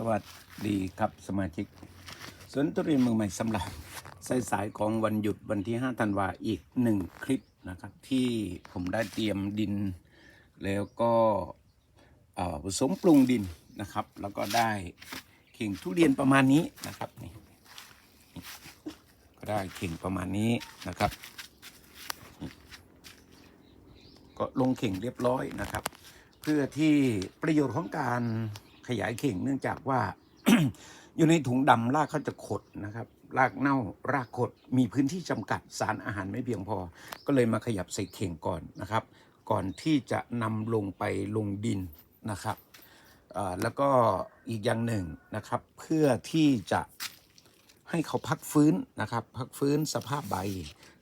สวัสดีครับสมาชิกสวนทุเรียนเมืองใหม่สำหรับสายสายของวันหยุดวันที่ 5 ธันวาอีกหนึ่งคลิปนะครับ ที่ผมได้เตรียมดิน แล้วก็ผสมปรุงดินนะครับ แล้วก็ได้เข่งทุเรียนประมาณนี้นะครับนี่ก็ได้เข่งประมาณนี้นะครับ ก็ลงเข่งเรียบร้อยนะครับ เพื่อที่ประโยชน์ของการ ขยายเข่งเนื่องจากว่า อยู่ในถุงดำรากเขาจะขดนะครับรากเน่ารากขดมีพื้นที่จำกัดสารอาหารไม่เพียงพอ ก็เลยมาขยับใส่เข่งก่อนนะครับ ก่อนที่จะนำลงไปลงดินนะครับแล้วก็อีกอย่างหนึ่งนะครับ เพื่อที่จะให้เขาพักฟื้นนะครับ พักฟื้นสภาพใบ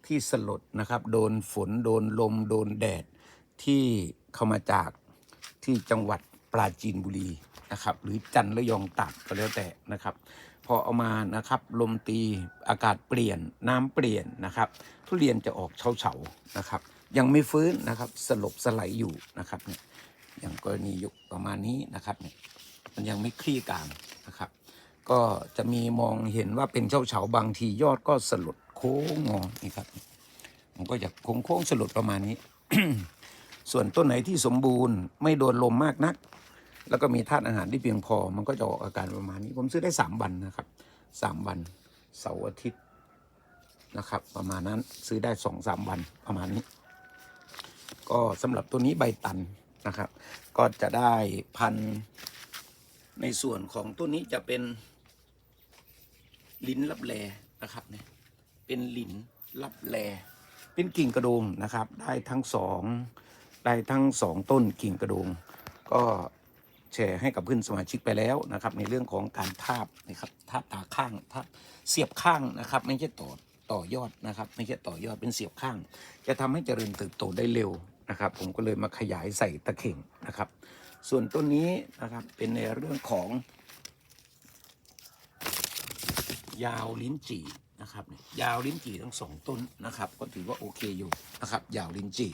ที่สลดนะครับ โดนฝนโดนลม โดนแดดที่เข้ามาจากที่จังหวัดปราจีนบุรี นะครับ หรือจันทร์ระยองตากก็แล้วแต่นะครับ พอเอามานะครับ ลมตีอากาศเปลี่ยนน้ำเปลี่ยนนะครับ ทุเรียนจะออกเฉาๆนะครับ ยังไม่ฟื้นนะครับ สลบสไลด์อยู่นะครับเนี่ยอย่างกรณียกประมาณนี้นะครับเนี่ยมันยังไม่คลี่กลางนะครับ ก็จะมีมองเห็นว่าเป็นเฉาๆบางทียอดก็สลดโค้งงอนี่ครับมันก็จะโค้งๆสลดประมาณนี้ ส่วนต้นไหนที่สมบูรณ์ไม่โดนลมมากนัก แล้วก็มีธาตุอาหารที่เพียงพอ มันก็จะออกอาการประมาณนี้ ผมซื้อได้สามวันนะครับสามวันเสาร์อาทิตย์นะครับ ประมาณนั้นซื้อได้สองสามวันประมาณนี้ ก็สำหรับตัวนี้ใบตันนะครับ ก็จะได้พันในส่วนของต้นนี้จะเป็นลิ้นลับแลนะครับเนี่ยเป็นลิ้นลับแลเป็นกิ่งกระโดงนะครับ ได้ทั้งสองได้ทั้งสองต้นกิ่งกระโดง ก็ แชร์ให้กับเพื่อนสมาชิกไปแล้วนะครับ ในเรื่องของการทาบนะครับทาบตาข้างทาบเสียบข้างนะครับ ไม่ใช่ต่อต่อยอดนะครับ ไม่ใช่ต่อยอดเป็นเสียบข้าง จะทำให้เจริญเติบโตได้เร็วนะครับ ผมก็เลยมาขยายใส่ตะเข่งนะครับ ส่วนต้นนี้นะครับเป็นในเรื่องของ ยาวลิ้นจี่นะครับยาวลิ้นจี่ทั้งสองต้นนะครับ ก็ถือว่าโอเคอยู่นะครับ ยาวลิ้นจี่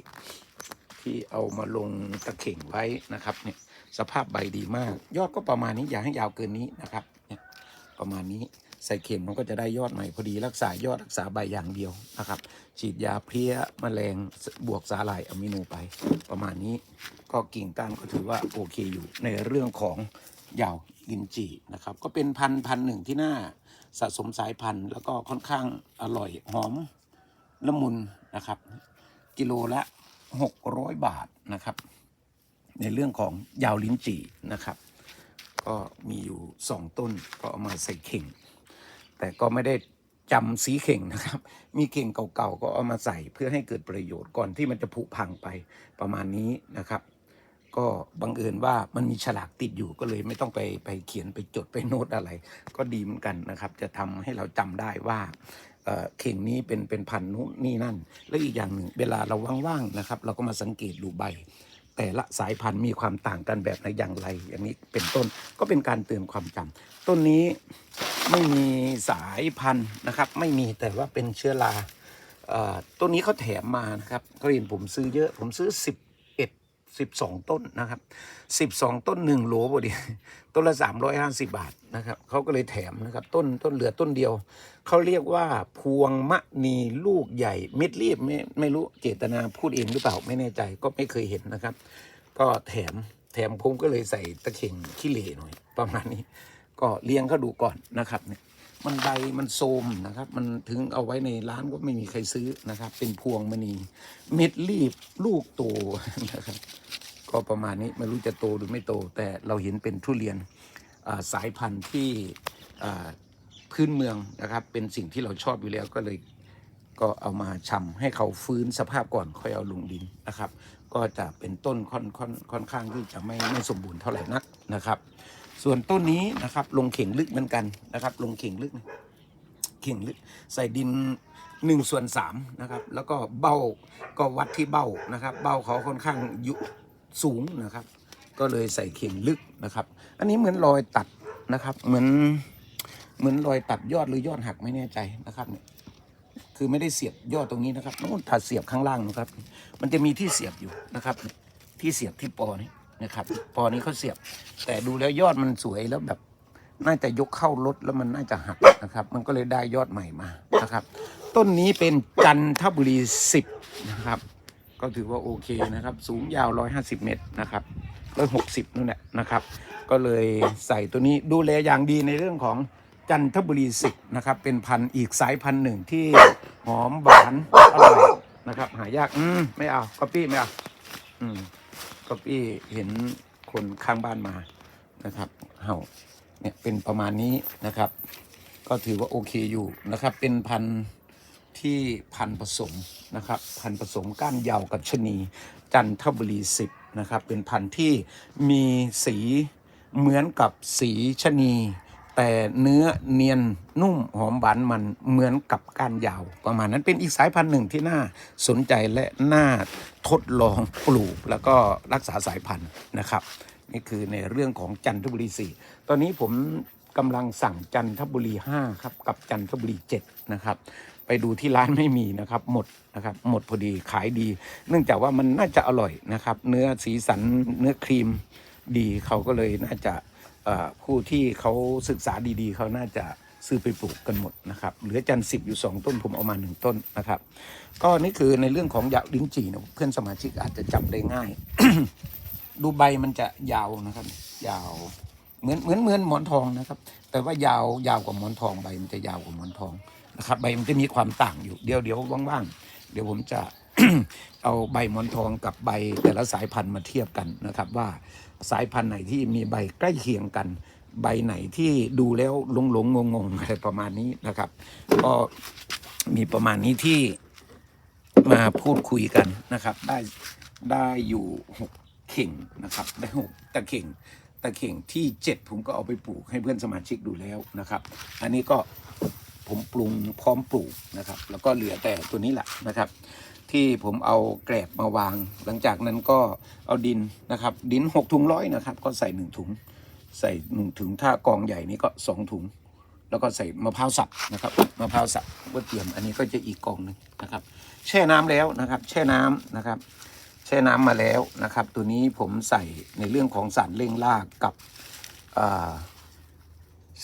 ที่เอามาลงตะเข่งไว้นะครับเนี่ย สภาพใบดีมาก ยอดก็ประมาณนี้อย่าให้ยาวเกินนี้นะครับประมาณนี้ใส่เข็มมันก็จะได้ยอดใหม่พอดีรักษายอดรักษาใบอย่างเดียวนะครับ ฉีดยาเพลี้ยมแมลงบวกสาหร่ายอะมิโนไป ประมาณนี้ก็กิ่งก้านก็ถือว่าโอเคอยู่ในเรื่องของยาวลินจีนะครับ ก็เป็นพันพันหนึ่งที่น่าสะสมสายพันธุ์ แล้วก็ค่อนข้างอร่อยหอมละมุนนะครับ กิโลละ 600 บาทนะครับ ในเรื่องของยาวลิ้นจี่นะครับ ก็มีอยู่ 2 ต้นก็เอามาใส่เข่ง แต่ก็ไม่ได้จำสีเข่งนะครับ มีเข่งเก่าๆก็เอามาใส่เพื่อให้เกิดประโยชน์ก่อนที่มันจะผุพังไปประมาณนี้นะครับ ก็บังเอิญว่ามันมีฉลากติดอยู่ก็เลยไม่ต้องไปไปเขียนไปจดไปโน้ตอะไร ก็ดีเหมือนกันนะครับ จะทำให้เราจำได้ว่าเอ่อเข่งนี้เป็นเป็นพันธุ์นู้นนี่นั่น และอีกอย่างหนึ่งเวลาเราว่างๆนะครับ เราก็มาสังเกตดูใบ แต่ละสายพันธุ์มีความต่างกันแบบไหนอย่างไร อย่างนี้เป็นต้นก็เป็นการเตือนความจำต้นนี้ไม่มีสายพันธุ์นะครับ ไม่มีแต่ว่าเป็นเชื้อราอต้นนี้เขาแถมมานะครับก็เห็นผมซื้อเยอะผมซื้อ 11 12ต้นนะครับ12ต้น1โหลพอดีต้นละ350บาทนะครับเขาก็เลยแถมนะครับ ต้นต้นเหลือต้นเดียว เขาเรียกว่าพวงมะนีลูกใหญ่เม็ดรีบไม่ไม่รู้เจตนาพูดเองหรือเปล่าไม่แน่ใจก็ไม่เคยเห็นนะครับ ก็แถมแถมผมก็เลยใส่ตะเข่งขี้เหร่หน่อย ประมาณนี้ ก็เลี้ยงเขาดูก่อนนะครับเนี่ย มันใบมันโทมนะครับ มันถึงเอาไว้ในร้านก็ไม่มีใครซื้อนะครับ เป็นพวงมณีเม็ดรีบลูกโตนะครับ ก็ประมาณนี้ไม่รู้จะโตหรือไม่โต แต่เราเห็นเป็นทุเรียนสายพันธุ์ที่พื้นเมืองนะครับ เป็นสิ่งที่เราชอบอยู่แล้วก็เลยก็เอามาชำให้เขาฟื้นสภาพก่อนค่อยเอาลงดินนะครับ ก็จะเป็นต้นค่อนค่อนค่อนข้างที่จะไม่ไม่สมบูรณ์เท่าไหร่นักนะครับ ส่วนต้นนี้นะครับ ลงเข่งลึกเหมือนกันนะครับ ลงเข่งลึก เข่งลึก ใส่ดินหนึ่งส่วนสามนะครับ แล้วก็เบ้าก็วัดที่เบ้านะครับ เบ้าเขาค่อนข้างยุสูงนะครับ ก็เลยใส่เข่งลึกนะครับ อันนี้เหมือนรอยตัดนะครับ เหมือนเหมือนรอยตัดยอดหรือยอดหักไม่แน่ใจนะครับเนี่ยคือไม่ได้เสียบยอดตรงนี้นะครับนู่นถ้าเสียบข้างล่างนะครับ มันจะมีที่เสียบอยู่นะครับ ที่เสียบที่ปอนี้ นะครับปอนี้เขาเสียบ แต่ดูแล้วยอดมันสวยแล้วแบบ น่าจะยกเข้ารถแล้วมันน่าจะหักนะครับ มันก็เลยได้ยอดใหม่มานะครับ ต้นนี้เป็นจันทบุรี10นะครับ ก็ถือว่าโอเคนะครับ สูงยาว150เมตรนะครับ160นู่นแหละนะครับ ก็เลยใส่ตัวนี้ดูแลอย่างดีในเรื่องของจันทบุรี10นะครับ เป็นพันธุ์อีกสายพันธุ์หนึ่งที่หอมหวานอร่อยนะครับ หายาก อืม ไม่เอา ก๊อปปี้ไม่เอา อืม ก็พี่เห็นคนข้างบ้านมานะครับเห่าเนี่ยเป็นประมาณนี้นะครับ ก็ถือว่าโอเคอยู่นะครับ เป็นพันที่พันผสมนะครับพันผสมก้านยาวกับชะนีจันทบุรีสิบนะครับ เป็นพันที่มีสีเหมือนกับสีชะนี แต่เนื้อเนียนนุ่มหอมหวานมันเหมือนกับก้านยาว ประมาณนั้นเป็นอีกสายพันธุ์หนึ่งที่น่าสนใจและน่าทดลองปลูกแล้วก็รักษาสายพันธุ์นะครับ นี่คือในเรื่องของจันทบุรี4ตอนนี้ผมกำลังสั่งจันทบุรี5ครับกับจันทบุรี7นะครับไปดูที่ร้านไม่มีนะครับหมดนะครับหมดพอดีขายดี เนื่องจากว่ามันน่าจะอร่อยนะครับ เนื้อสีสันเนื้อครีมดีเขาก็เลยน่าจะ ผู้ที่เขาศึกษาดีๆ เขาน่าจะซื้อไปปลูกกันหมดนะครับ เหลือจันสิบอยู่ 2 ต้นผมเอามา 1 ต้นนะครับ ก็นี่คือในเรื่องของยาลิ้นจี่นะเพื่อนสมาชิกอาจจะจำได้ง่าย ดูใบมันจะยาวนะครับ ยาวเหมือนเหมือนเหมือนหมอนทองนะครับ แต่ว่ายาวยาวกว่าหมอนทองใบมันจะยาวกว่าหมอนทองนะครับ ใบมันจะมีความต่างอยู่เดี๋ยวเดี๋ยวว่างๆเดี๋ยวผมจะ เอาใบหมอนทองกับใบแต่ละสายพันธุ์มาเทียบกันนะครับ ว่าสายพันธุ์ไหนที่มีใบใกล้เคียงกัน ใบไหนที่ดูแล้วหลงหลงงงงอะไรประมาณนี้นะครับ ก็มีประมาณนี้ที่มาพูดคุยกันนะครับ ได้ได้อยู่หกเข่งนะครับ ได้หกตะเข่งตะเข่งที่เจ็ดผมก็เอาไปปลูกให้เพื่อนสมาชิกดูแล้วนะครับ อันนี้ก็ผมปรุงพร้อมปลูกนะครับ แล้วก็เหลือแต่ตัวนี้แหละนะครับ ที่ผมเอาแกลบมาวาง หลังจากนั้นก็เอาดินนะครับ ดินหกถุงร้อยนะครับ ก็ใส่หนึ่งถุง ใส่หนึ่งถุงถ้ากองใหญ่นี้ก็สองถุง แล้วก็ใส่มะพร้าวสับนะครับมะพร้าวสับก็เตรียมอันนี้ก็จะอีกกองหนึ่งนะครับ แช่น้ำแล้วนะครับ แช่น้ำนะครับ แช่น้ำมาแล้วนะครับ ตัวนี้ผมใส่ในเรื่องของสารเร่งรากกับ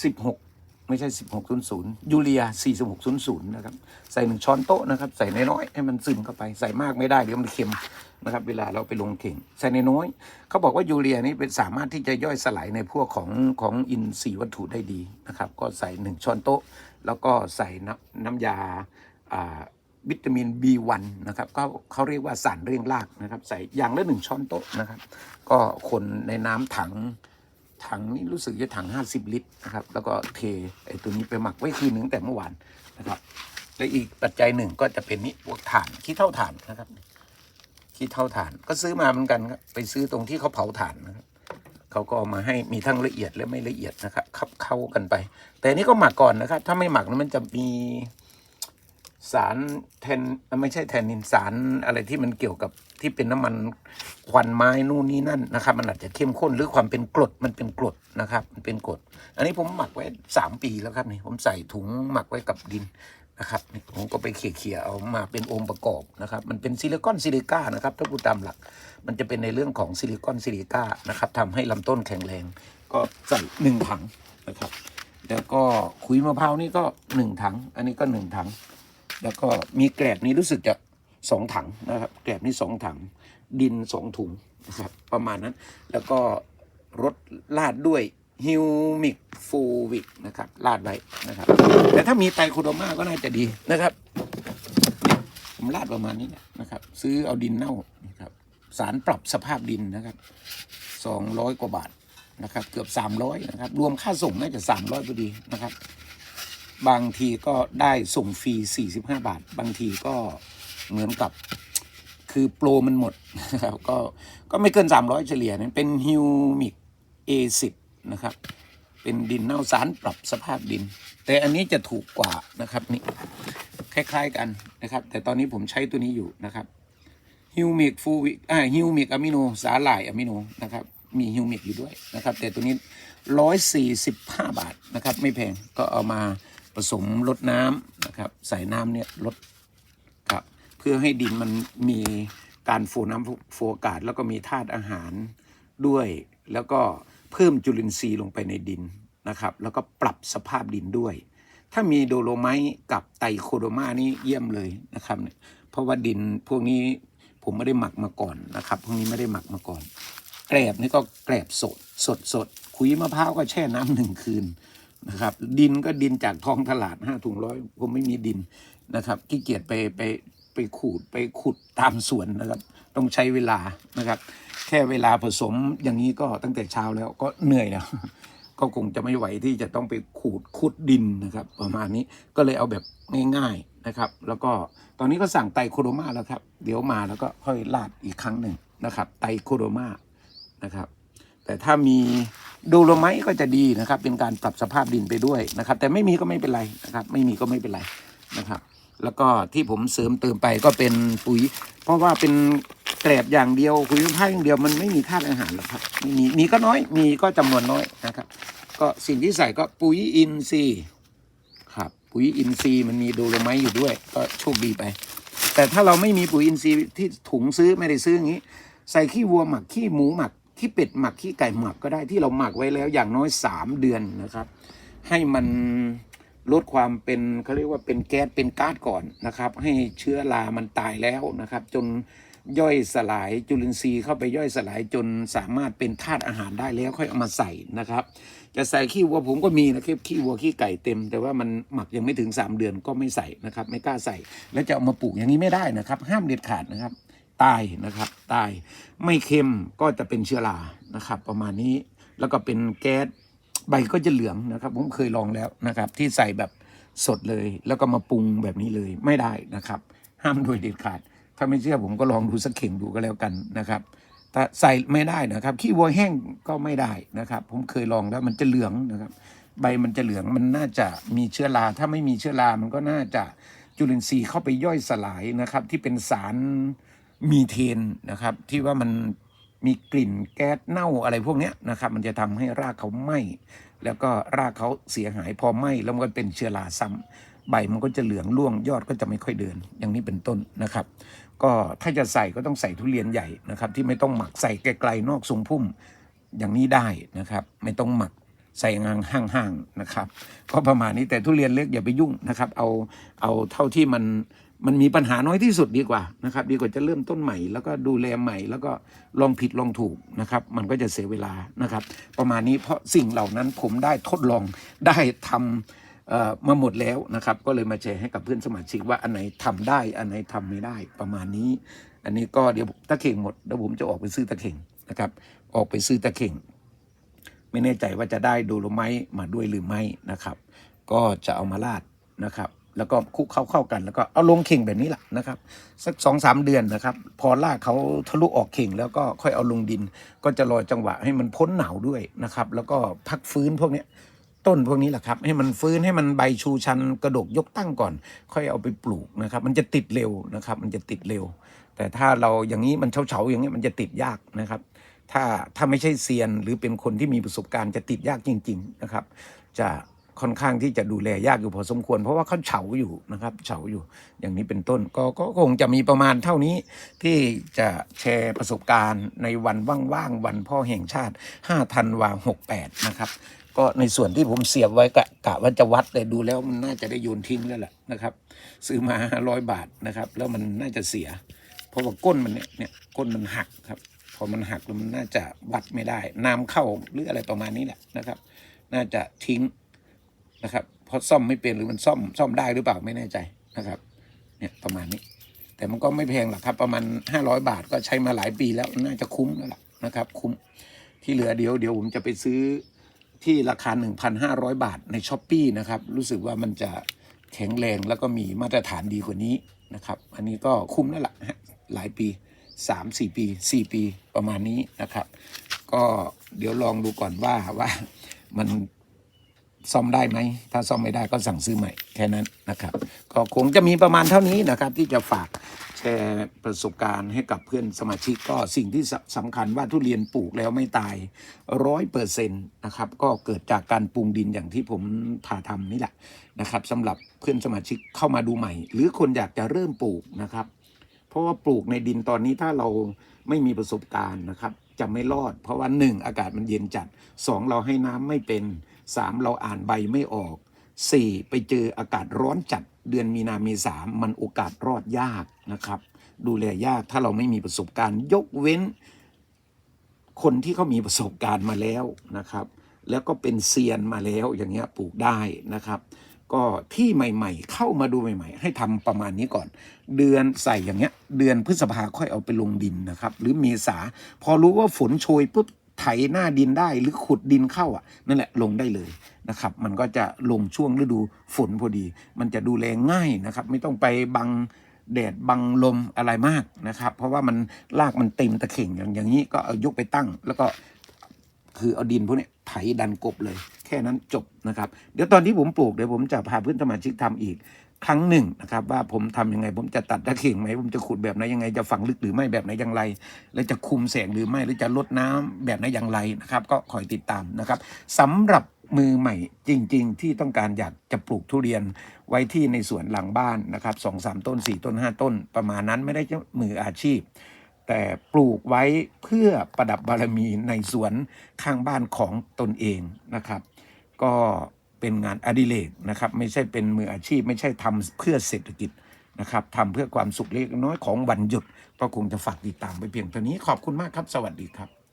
สิบหก ไม่ใช่สิบหกศูนย์ศูนย์ยูเรียสี่สิบหกศูนย์ศูนย์นะครับ ใส่หนึ่งช้อนโต๊ะนะครับ ใส่น้อยๆให้มันซึมเข้าไป ใส่มากไม่ได้เดี๋ยวมันเค็มนะครับ เวลาเราไปลงเข่ง ใส่น้อยๆเขาบอกว่ายูเรียนี่เป็นสามารถที่จะย่อยสลายในพวกของของอินทรีย์วัตถุได้ดีนะครับ ก็ใส่หนึ่งช้อนโต๊ะ แล้วก็ใส่น้ำน้ำยาวิตามิน B1 นะครับเขาเขาเรียกว่าสารเร่งรากนะครับ ใส่อย่างละหนึ่งช้อนโต๊ะนะครับ ก็คนในน้ำถัง ถังนี่รู้สึกจะถัง 50 ลิตรนะครับ แล้วก็เทไอ้ตัวนี้ไปหมักไว้คืนหนึ่งแต่เมื่อวานนะครับ และอีกปัจจัยหนึ่งก็จะเป็นนี่พวกถ่านขี้เท่าถ่านนะครับขี้เท่าถ่านก็ซื้อมาเหมือนกันครับไปซื้อตรงที่เขาเผาถ่านนะครับเขาก็มาให้มีทั้งละเอียดและไม่ละเอียดนะครับคับเข้ากันไป แต่นี้ก็หมักก่อนนะครับ ถ้าไม่หมักนั้นมันจะมี สารแทนไม่ใช่แทนนินสารอะไรที่มันเกี่ยวกับที่เป็นน้ำมันควันไม้นู่นนี่นั่นนะครับ มันอาจจะเข้มข้นหรือความเป็นกรดมันเป็นกรดนะครับ มันเป็นกรด อันนี้ผมหมักไว้สามปีแล้วครับนี่ผมใส่ถุงหมักไว้กับดินนะครับผมก็ไปเขี่ยๆเอามาเป็นองค์ประกอบนะครับ มันเป็นซิลิคอนซิลิก้านะครับถ้าพูดตามหลัก มันจะเป็นในเรื่องของซิลิคอนซิลิก้านะครับทำให้ลำต้นแข็งแรง ก็ใส่หนึ่งถังนะครับ แล้วก็ขุยมะพร้าวนี่ก็หนึ่งถัง อันนี้ก็หนึ่งถัง แล้วก็มีแกลบนี้รู้สึกจะสองถังนะครับ แกลบนี้สองถัง ดินสองถุงนะครับประมาณนั้น แล้วก็รดลาดด้วยฮิวมิกฟูวิกนะครับลาดไว้นะครับ แต่ถ้ามีไตโคโดมาก็น่าจะดีนะครับ ผมลาดประมาณนี้นะครับ ซื้อเอาดินเน่านะครับสารปรับสภาพดินนะครับสองร้อยกว่าบาทนะครับ เกือบสามร้อยนะครับ รวมค่าส่งน่าจะสามร้อยพอดีนะครับ บางทีก็ได้ส่งฟรี 45 บาท บางทีก็เหมือนกับคือโปรมันหมดนะครับก็ก็ไม่เกิน 300 เฉลี่ยนะเป็นฮิวมิก A10 นะครับ เป็นดินเน่าสารปรับสภาพดิน แต่อันนี้จะถูกกว่านะครับนี่คล้ายๆกันนะครับ แต่ตอนนี้ผมใช้ตัวนี้อยู่นะครับฮิวมิกฟูวิอ่าฮิวมิกอะมิโนสาหร่ายอะมิโนนะครับมีฮิวมิกอยู่ด้วยนะครับ แต่ตัวนี้ 145 บาทนะครับ ไม่แพงก็เอามา ผสมลดน้ำนะครับ ใส่น้ำเนี่ยลดครับ เพื่อให้ดินมันมีการฟูน้ำฟูอากาศ แล้วก็มีธาตุอาหารด้วย แล้วก็เพิ่มจุลินทรีย์ลงไปในดินนะครับ แล้วก็ปรับสภาพดินด้วย ถ้ามีโดโลไมต์กับไตโคโดมานี่เยี่ยมเลยนะครับเนี่ยเพราะว่าดินพวกนี้ผมไม่ได้หมักมาก่อนนะครับพวกนี้ไม่ได้หมักมาก่อนแกลบนี่ก็แกลบสดสดสดขุยมะพร้าวก็แช่น้ำหนึ่งคืน นะครับ ดินก็ดินจากท้องตลาดห้าถุงร้อยผมไม่มีดินนะครับขี้เกียจไปไปไปขูดไปขุดตามสวนนะครับ ต้องใช้เวลานะครับ แค่เวลาผสมอย่างนี้ก็ตั้งแต่เช้าแล้วก็เหนื่อยแล้วก็คงจะไม่ไหวที่จะต้องไปขูดขุดดินนะครับ ประมาณนี้ก็เลยเอาแบบง่ายๆนะครับ แล้วก็ตอนนี้ก็สั่งไตโคโดมาแล้วครับ เดี๋ยวมาแล้วก็ค่อยลาดอีกครั้งหนึ่งนะครับ ไตโคโดมานะครับ แต่ถ้ามีดโลไมต์ก็จะดีนะครับ เป็นการปรับสภาพดินไปด้วยนะครับ แต่ไม่มีก็ไม่เป็นไรนะครับ ไม่มีก็ไม่เป็นไรนะครับ แล้วก็ที่ผมเสริมเติมไปก็เป็นปุ๋ย เพราะว่าเป็นแกลบอย่างเดียวปุ๋ยมะพร้าอย่างเดียวมันไม่มีธาตุอาหารหรอกครับไม่มีมีก็น้อยมีก็จำนวนน้อยนะครับ ก็สิ่งที่ใส่ก็ปุ๋ยอินทรีย์ครับปุ๋ยอินทรีย์มันมีดโลไมต์อยู่ด้วย ก็โชคดีไป แต่ถ้าเราไม่มีปุ๋ยอินทรีย์ที่ถุงซื้อไม่ได้ซื้ออย่างนี้ ใส่ขี้วัวหมักขี้หมูหมัก ขี้เป็ดหมักขี้ไก่หมักก็ได้ที่เราหมักไว้แล้วอย่างน้อยสามเดือนนะครับ ให้มันลดความเป็นเขาเรียกว่าเป็นแก๊สเป็นก๊าซก่อนนะครับ ให้เชื้อรามันตายแล้วนะครับ จนย่อยสลายจุลินทรีย์เข้าไปย่อยสลายจนสามารถเป็นธาตุอาหารได้แล้วค่อยเอามาใส่นะครับ จะใส่ขี้วัวผมก็มีนะครับขี้วัวขี้ไก่เต็ม แต่ว่ามันหมักยังไม่ถึง 3 เดือนก็ไม่ใส่นะครับ ไม่กล้าใส่ แล้วจะเอามาปลูกอย่างนี้ไม่ได้นะครับ ห้ามเด็ดขาดนะครับ ตายนะครับ ตายไม่เค็มก็จะเป็นเชื้อรานะครับ ประมาณนี้แล้วก็เป็นแก๊สใบก็จะเหลืองนะครับ ผมเคยลองแล้วนะครับ ที่ใส่แบบสดเลย แล้วก็มาปรุงแบบนี้เลยไม่ได้นะครับ ห้ามโดยเด็ดขาด ถ้าไม่เชื่อผมก็ลองดูสักเข่งดูก็แล้วกันนะครับถ้าใส่ไม่ได้นะครับ ขี้วัวแห้งก็ไม่ได้นะครับ ผมเคยลองแล้วมันจะเหลืองนะครับ ใบมันจะเหลืองมันน่าจะมีเชื้อราถ้าไม่มีเชื้อรามันก็น่าจะจุลินทรีย์เข้าไปย่อยสลายนะครับ ที่เป็นสาร มีเทนนะครับ ที่ว่ามันมีกลิ่นแก๊สเน่าอะไรพวกนี้นะครับ มันจะทำให้รากเขาไหม้แล้วก็รากเขาเสียหายพอไหม้แล้วมันก็เป็นเชื้อราซ้ำใบมันก็จะเหลืองร่วงยอดก็จะไม่ค่อยเดิน อย่างนี้เป็นต้นนะครับ ก็ถ้าจะใส่ก็ต้องใส่ทุเรียนใหญ่นะครับ ที่ไม่ต้องหมักใส่ไกลๆนอกทรงพุ่มอย่างนี้ได้นะครับ ไม่ต้องหมักใส่งางห้างๆนะครับ ก็ประมาณนี้แต่ทุเรียนเล็กอย่าไปยุ่งนะครับ เอาเอาเท่าที่มัน มันมีปัญหาน้อยที่สุดดีกว่านะครับ ดีกว่าจะเริ่มต้นใหม่ แล้วก็ดูแลใหม่ แล้วก็ลองผิดลองถูกนะครับ มันก็จะเสียเวลานะครับ ประมาณนี้เพราะสิ่งเหล่านั้นผมได้ทดลองได้ทำเอ่อมาหมดแล้วนะครับ ก็เลยมาแชร์ให้กับเพื่อนสมาชิกว่าอันไหนทำได้อันไหนทำไม่ได้ประมาณนี้ อันนี้ก็เดี๋ยวตะเข่งหมดเดี๋ยวผมจะออกไปซื้อตะเข่งนะครับ ออกไปซื้อตะเข่ง ไม่แน่ใจว่าจะได้โดโลไมต์มาด้วยหรือไม่นะครับ ก็จะเอามาลาดนะครับ แล้วก็คลุกเข้าเข้ากัน แล้วก็เอาลงเข่งแบบนี้แหละนะครับ สักสองสามเดือนนะครับ พอลากเขาทะลุออกเข่งแล้วก็ค่อยเอาลงดิน ก็จะรอจังหวะให้มันพ้นหนาวด้วยนะครับ แล้วก็พักฟื้นพวกนี้ต้นพวกนี้แหละครับให้มันฟื้นให้มันใบชูชันกระดกยกตั้งก่อน ค่อยเอาไปปลูกนะครับ มันจะติดเร็วนะครับ มันจะติดเร็ว แต่ถ้าเราอย่างนี้มันเฉาๆอย่างนี้มันจะติดยากนะครับ ถ้าถ้าไม่ใช่เซียนหรือเป็นคนที่มีประสบการณ์จะติดยากจริง ๆ นะครับ จะ ค่อนข้างที่จะดูแลยากอยู่พอสมควร เพราะว่าเขาเฉาอยู่นะครับเฉาอยู่อย่างนี้เป็นต้นก็ก็คงจะมีประมาณเท่านี้ที่จะแชร์ประสบการณ์ในวันว่างๆวันพ่อแห่งชาติ5ธันวา68นะครับ ก็ในส่วนที่ผมเสียบไว้กะกะว่าจะวัดแต่ดูแล้วมันน่าจะได้โยนทิ้งแล้วแหละนะครับ ซื้อมาร้อยบาทนะครับ แล้วมันน่าจะเสีย เพราะว่าก้นมันเนี่ยเนี่ยก้นมันหักครับพอมันหักแล้วมันน่าจะวัดไม่ได้ น้ำเข้าหรืออะไรประมาณนี้แหละนะครับ น่าจะทิ้ง นะครับเพราะซ่อมไม่เป็นหรือมันซ่อมซ่อมได้หรือเปล่าไม่แน่ใจนะครับเนี่ยประมาณนี้ แต่มันก็ไม่แพงหรอกครับ ประมาณห้าร้อยบาทก็ใช้มาหลายปีแล้วน่าจะคุ้มแล้วล่ะนะครับ คุ้มที่เหลือเดี๋ยวเดี๋ยวผมจะไปซื้อที่ราคา 1,500 บาทในช้อปปีนะครับ รู้สึกว่ามันจะแข็งแรงแล้วก็มีมาตรฐานดีกว่านี้นะครับ อันนี้ก็คุ้มแล้วล่ะฮะหลายปี 3-4 ปี 4 ปีประมาณนี้นะครับ ก็เดี๋ยวลองดูก่อนว่าว่ามัน ซ่อมได้ไหม ถ้าซ่อมไม่ได้ก็สั่งซื้อใหม่แค่นั้นนะครับ ก็คงจะมีประมาณเท่านี้นะครับ ที่จะฝากแชร์ประสบการณ์ให้กับเพื่อนสมาชิกก็สิ่งที่สสำคัญว่าทุเรียนปลูกแล้วไม่ตายร้อยเปอร์เซ็นต์นะครับก็เกิดจากการปรุงดินอย่างที่ผมพาทำนี่แหละนะครับสำหรับเพื่อนสมาชิกเข้ามาดูใหม่ หรือคนอยากจะเริ่มปลูกนะครับ เพราะว่าปลูกในดินตอนนี้ถ้าเราไม่มีประสบการณ์นะครับ จะไม่รอด เพราะว่าหนึ่งอากาศมันเย็นจัดสองเราให้น้ำไม่เป็น สามเราอ่านใบไม่ออกสี่ไปเจออากาศร้อนจัดเดือนมีนาเมษามันโอกาสรอดยากนะครับ ดูแลยากถ้าเราไม่มีประสบการณ์ยกเว้น คนที่เขามีประสบการณ์มาแล้วนะครับ แล้วก็เป็นเซียนมาแล้วอย่างเงี้ยปลูกได้นะครับ ก็ที่ใหม่ ๆ เข้ามาดูใหม่ ๆ ให้ทำประมาณนี้ก่อน เดือนใส่อย่างเงี้ย เดือนพฤษภาค่อยเอาไปลงดินนะครับ หรือเมษาพอรู้ว่าฝนโชยปุ๊บ ไถหน้าดินได้หรือขุดดินเข้าอะนั่นแหละลงได้เลยนะครับ มันก็จะลงช่วงฤดูฝนพอดี มันจะดูแลง่ายนะครับ ไม่ต้องไปบังแดดบังลมอะไรมากนะครับ เพราะว่ามันรากมันเต็มตะเข่งอย่างอย่างนี้ก็เอายกไปตั้ง แล้วก็คือเอาดินพวกนี้ไถดันกบเลย แค่นั้นจบนะครับ เดี๋ยวตอนที่ผมปลูกเดี๋ยวผมจะพาเพื่อนสมาชิกทำอีก ครั้งหนึ่งนะครับ ว่าผมทำยังไง ผมจะตัดตะเข่งไหมผมจะขุดแบบไหนยังไงจะฝังลึกหรือไม่แบบไหนอย่างไร แล้วจะคุมแสงหรือไม่หรือจะลดน้ำแบบไหนอย่างไรนะครับ ก็คอยติดตามนะครับสำหรับมือใหม่จริง ๆ ที่ต้องการอยากจะปลูกทุเรียนไว้ที่ในสวนหลังบ้านนะครับสองสามต้นสี่ต้นห้าต้น ประมาณนั้นไม่ได้จะมืออาชีพ แต่ปลูกไว้เพื่อประดับบารมีในสวนข้างบ้านของตนเองนะครับ ก็ เป็นงานอดิเรกนะครับ ไม่ใช่เป็นมืออาชีพ ไม่ใช่ทำเพื่อเศรษฐกิจนะครับทำเพื่อความสุขเล็กน้อยของวันหยุด ก็คงจะฝากติดตามไปเพียงเท่านี้ขอบคุณมากครับ สวัสดีครับ